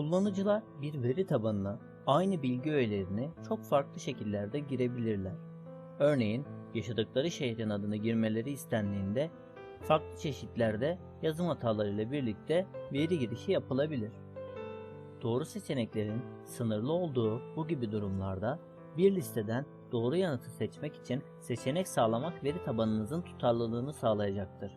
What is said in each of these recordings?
Kullanıcılar bir veri tabanına aynı bilgi öğelerini çok farklı şekillerde girebilirler. Örneğin yaşadıkları şehrin adını girmeleri istendiğinde farklı çeşitlerde yazım hatalarıyla birlikte veri girişi yapılabilir. Doğru seçeneklerin sınırlı olduğu bu gibi durumlarda bir listeden doğru yanıtı seçmek için seçenek sağlamak veri tabanınızın tutarlılığını sağlayacaktır.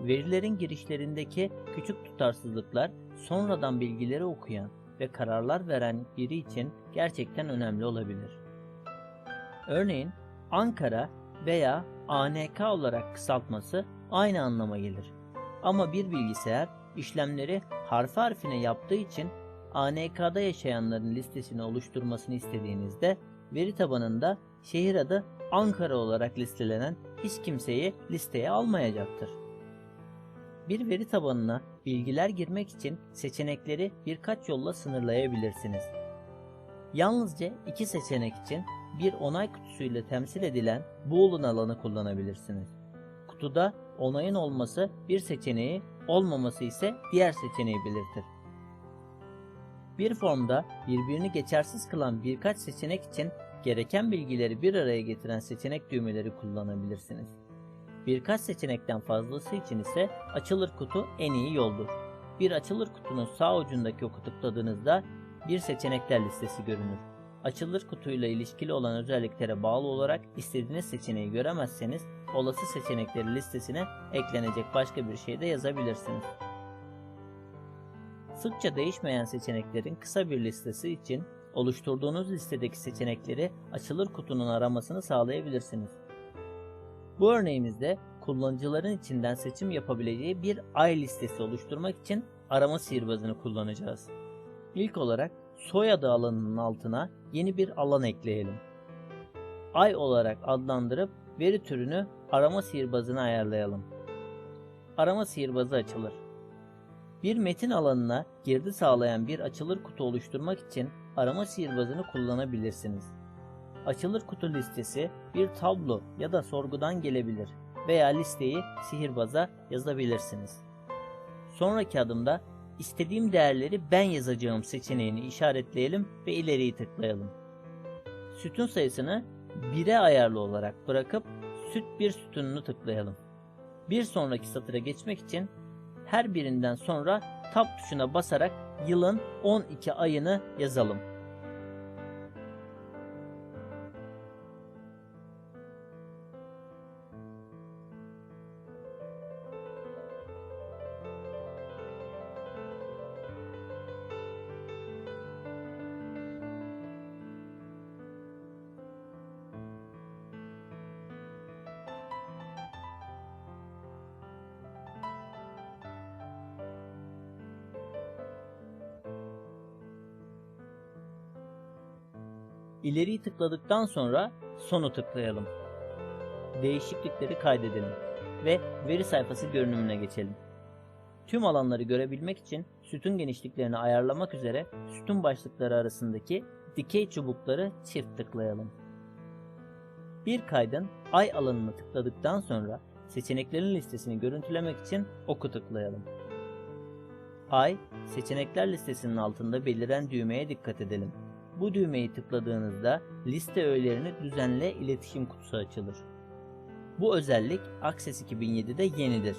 Verilerin girişlerindeki küçük tutarsızlıklar sonradan bilgileri okuyan ve kararlar veren biri için gerçekten önemli olabilir. Örneğin Ankara veya ANK olarak kısaltması aynı anlama gelir. Ama bir bilgisayar işlemleri harfi harfine yaptığı için ANK'da yaşayanların listesini oluşturmasını istediğinizde veri tabanında şehir adı Ankara olarak listelenen hiç kimseyi listeye almayacaktır. Bir veri tabanına bilgiler girmek için seçenekleri birkaç yolla sınırlayabilirsiniz. Yalnızca iki seçenek için bir onay kutusuyla temsil edilen boolean alanı kullanabilirsiniz. Kutuda onayın olması bir seçeneği, olmaması ise diğer seçeneği belirtir. Bir formda birbirini geçersiz kılan birkaç seçenek için gereken bilgileri bir araya getiren seçenek düğmeleri kullanabilirsiniz. Birkaç seçenekten fazlası için ise açılır kutu en iyi yoldur. Bir açılır kutunun sağ ucundaki oku tıkladığınızda bir seçenekler listesi görünür. Açılır kutuyla ilişkili olan özelliklere bağlı olarak istediğiniz seçeneği göremezseniz olası seçenekleri listesine eklenecek başka bir şey de yazabilirsiniz. Sıkça değişmeyen seçeneklerin kısa bir listesi için oluşturduğunuz listedeki seçenekleri açılır kutunun aramasını sağlayabilirsiniz. Bu örneğimizde kullanıcıların içinden seçim yapabileceği bir ay listesi oluşturmak için arama sihirbazını kullanacağız. İlk olarak soyadı alanının altına yeni bir alan ekleyelim. Ay olarak adlandırıp veri türünü arama sihirbazına ayarlayalım. Arama sihirbazı açılır. Bir metin alanına girdi sağlayan bir açılır kutu oluşturmak için arama sihirbazını kullanabilirsiniz. Açılır kutu listesi bir tablo ya da sorgudan gelebilir veya listeyi sihirbaza yazabilirsiniz. Sonraki adımda istediğim değerleri ben yazacağım seçeneğini işaretleyelim ve ileriyi tıklayalım. Sütun sayısını 1'e ayarlı olarak bırakıp süt bir sütununu tıklayalım. Bir sonraki satıra geçmek için her birinden sonra tab tuşuna basarak yılın 12 ayını yazalım. İleriyi tıkladıktan sonra sonu tıklayalım. Değişiklikleri kaydedelim ve veri sayfası görünümüne geçelim. Tüm alanları görebilmek için sütun genişliklerini ayarlamak üzere sütun başlıkları arasındaki dikey çubukları çift tıklayalım. Bir kaydın ay alanını tıkladıktan sonra seçeneklerin listesini görüntülemek için oku tıklayalım. Ay, seçenekler listesinin altında beliren düğmeye dikkat edelim. Bu düğmeyi tıkladığınızda liste öğelerini düzenle iletişim kutusu açılır. Bu özellik Access 2007'de yenidir.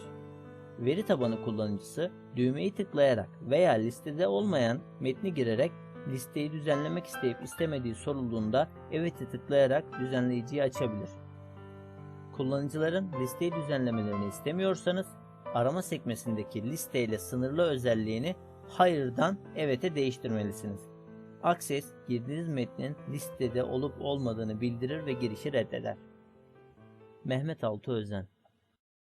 Veri tabanı kullanıcısı düğmeyi tıklayarak veya listede olmayan metni girerek listeyi düzenlemek isteyip istemediği sorulduğunda evet'i tıklayarak düzenleyiciyi açabilir. Kullanıcıların listeyi düzenlemelerini istemiyorsanız arama sekmesindeki listeyle sınırlı özelliğini hayırdan evet'e değiştirmelisiniz. Access girdiğiniz metnin listede olup olmadığını bildirir ve girişi reddeder. Mehmet Altı Özen